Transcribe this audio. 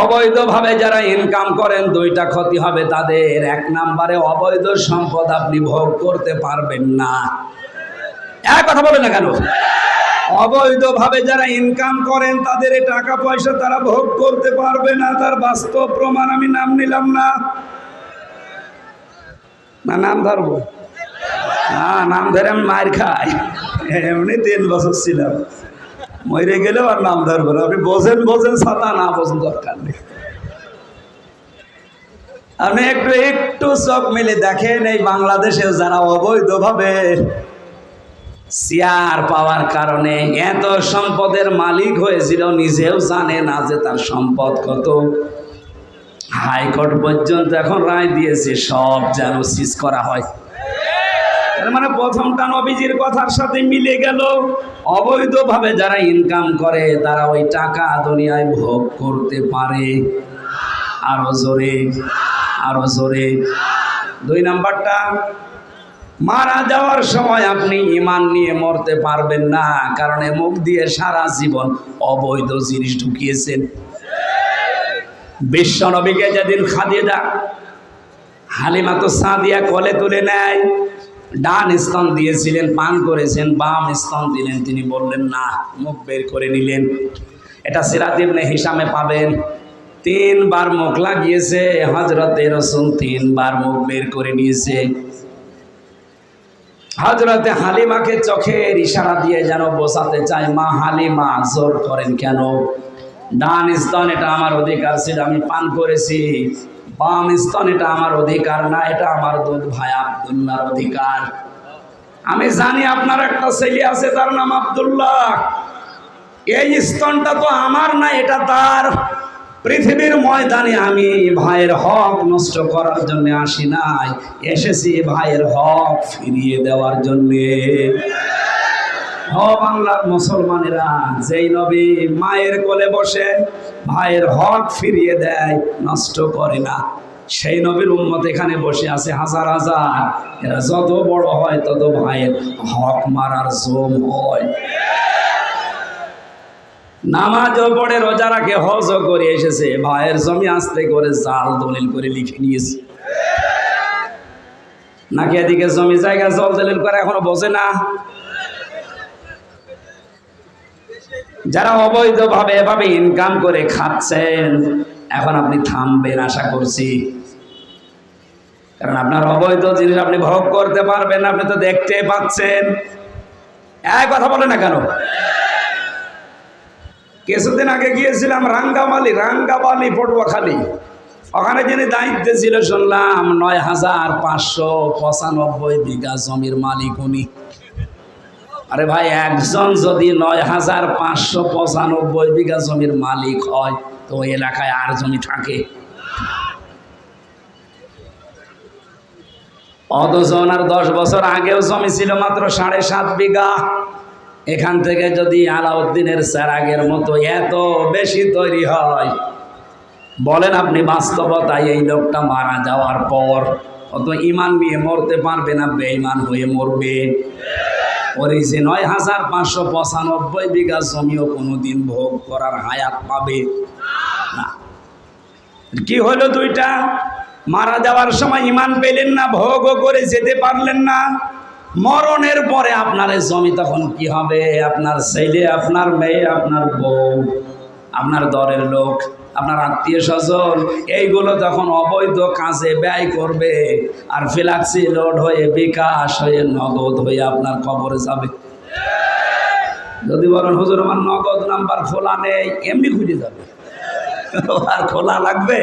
অবৈধভাবে যারা ইনকাম করেন, দুইটা ক্ষতি হবে তাদের। এক নাম্বারে অবৈধ সম্পদ আপনি ভোগ করতে পারবেন না। এক কথা বলে না কেন? অবৈধভাবে যারা ইনকাম করেন, তাদের টাকা পয়সা তারা ভোগ করতে পারবে না, তার বাস্তব প্রমাণ আমি নাম নিলাম না, নাম ধরবো? না, নাম ধরে আমি মার খাই। এমনি তিন বছর ছিলাম। মরে গেলেও আর নাম ধরবো না। আপনি বোঝেন বোঝেন ছাতা না বোঝেন, দরকার নেই। আপনি একটু একটু চোখ মিলে দেখেন এই বাংলাদেশে যারা অবৈধভাবে চেয়ার পাওয়ার কারণে এত সম্পদের মালিক হয়েছিল, নিজেও জানে না যে তার সম্পদ কত। হাইকোর্ট পর্যন্ত এখন রায় দিয়েছে, সব যেন সিজ করা হয়। তার মানে প্রথমটা নবীজির কথার সাথে মিলে গেল। অবৈধভাবে যারা ইনকাম করে, তারা ওই টাকা দুনিয়ায় ভোগ করতে পারে। আরও জোরে আরও জোরে। দুই নাম্বারটা, মারা যাওয়ার সময় আপনি ইমান নিয়ে মরতে পারবেন না, কারণ মুখ দিয়ে সারা জীবন অবৈধ জিনিস ঢুকিয়েছেন। বিশ্ব নবীকে যেদিন খাদিয়ে দা হালিমা তো সাদিয়া কলে তুলে নেয় ডান স্তন দিয়েছিলেন, পান করেছেন, বাম স্তন দিলেন। তিনি বললেন, না, মুখ বের করে নিলেন। এটা সিরাতিবনে হিসামে পাবেন। তিনবার মুখ লাগিয়েছে হজরতে রসুল তিনবার মুখ বের করে নিয়েছে। হজরতে হালিমাকে চোখের ইশারা দিয়ে যেন বোঝাতে চায়, মা হালিমা, জোর করেন কেন? ডান স্তন, এটা আমার অধিকার ছিল, আমি পান করেছি। বাম স্তন, এটা আমার অধিকার না, এটা আমার দুধ ভাই আবদুল্লাহর অধিকার। আমি জানি আপনার একটা ছেলে আছে, তার নাম আবদুল্লাহ। এই স্তনটা তো আমার না, এটা তার। পৃথিবীর ময়দানে আমি ভাইয়ের হক নষ্ট করার জন্য আসি নাই, এসেছি ভাইয়ের হক ফিরিয়ে দেওয়ার জন্যে। বাংলার মুসলমানেরা, যেই নবী মায়ের কোলে বসে ভাইয়ের হক ফিরিয়ে দেয়, নষ্ট করে না। সেই নবীর উম্মত এখানে বসে আছে হাজার হাজার। এরা যত বড় হয় তত ভাইয়ের হক মারার জম হয়। নামাজও পড়ে, রোজা রাখে, হজও করে এসেছে। ভাইয়ের জমি আস্তে করে জাল দলিল করে লিখে নিয়েছে। নাকি এদিকে জমি জায়গা জল দলিল করে এখনও বোঝে না? যারা অবৈধভাবে এভাবে ইনকাম করে খাচ্ছেন, এখন আপনি থামবেন আশা করছি। কারণ আপনার অবৈধ জিনিস আপনি ভোগ করতে পারবেন, আপনি তো দেখতে পাচ্ছেন। এক কথা বলে না কেন? কিছুদিন আগে গিয়েছিলাম রাঙ্গামালি রাঙ্গাবালি পটুয়াখালী। ওখানে যিনি দায়িত্বে ছিল, শুনলাম নয় হাজার পাঁচশো পঁচানব্বই বিঘা জমির মালিক উনি। আরে ভাই, একজন যদি নয় হাজার পাঁচশো পঁচানব্বই বিঘা জমির মালিক হয়, তো ওই এলাকায় আর জমি থাকে? অথচ ওনার দশ বছর আগেও জমি ছিল মাত্র সাড়ে সাত বিঘা। এখান থেকে যদি আলাউদ্দিনের স্যার আগের মতো এত বেশি তৈরি হয়, বলেন আপনি বাস্তবতায় এই লোকটা মারা যাওয়ার পর, অত ইমান নিয়ে মরতে পারবে না, বেঈমান হয়ে মরবে। ওর এই যে নয় হাজার পাঁচশো পঁচানব্বই বিঘা জমিও কোনোদিন ভোগ করার হায়াত পাবে? না। কি হলো দুইটা? মারা যাওয়ার সময় ইমান পেলেন না, ভোগও করে যেতে পারলেন না। মরণের পরে আপনার জমি তখন কি হবে? আপনার ছেলে, আপনার মেয়ে, আপনার বউ, আপনার দরের লোক। আপনার আত্মীয় স্বজন, এইগুলো যখন অবৈধ কাজে ব্যয় করবে, আর ফিলাক্সি লোড হয়ে, বিকাশ হয়ে, নগদ হয়ে আপনার কবরে যাবে। যদি বলেন, হুজুর, আমার নগদ নাম্বার খোলা নেই, এমনি খুঁজে যাবে। আর খোলা লাগবে?